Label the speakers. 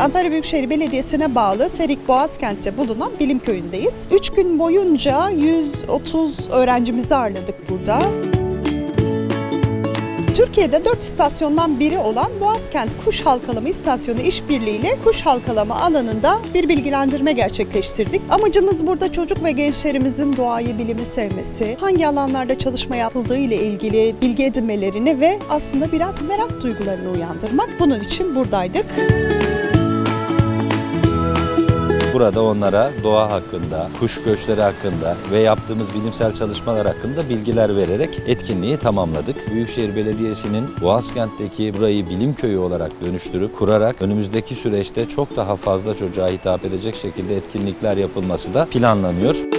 Speaker 1: Antalya Büyükşehir Belediyesi'ne bağlı Serik Boğazkent'te bulunan Bilim Köyü'ndeyiz. 3 gün boyunca 130 öğrencimizi ağırladık burada. Türkiye'de 4 istasyondan biri olan Boğazkent Kuş Halkalama İstasyonu işbirliğiyle kuş halkalama alanında bir bilgilendirme gerçekleştirdik. Amacımız burada çocuk ve gençlerimizin doğayı, bilimi sevmesi, hangi alanlarda çalışma yapıldığı ile ilgili bilgi edinmelerini ve aslında biraz merak duygularını uyandırmak. Bunun için buradaydık.
Speaker 2: Burada onlara doğa hakkında, kuş göçleri hakkında ve yaptığımız bilimsel çalışmalar hakkında bilgiler vererek etkinliği tamamladık. Büyükşehir Belediyesi'nin Boğazkent'teki burayı bilim köyü olarak dönüştürüp kurarak önümüzdeki süreçte çok daha fazla çocuğa hitap edecek şekilde etkinlikler yapılması da planlanıyor.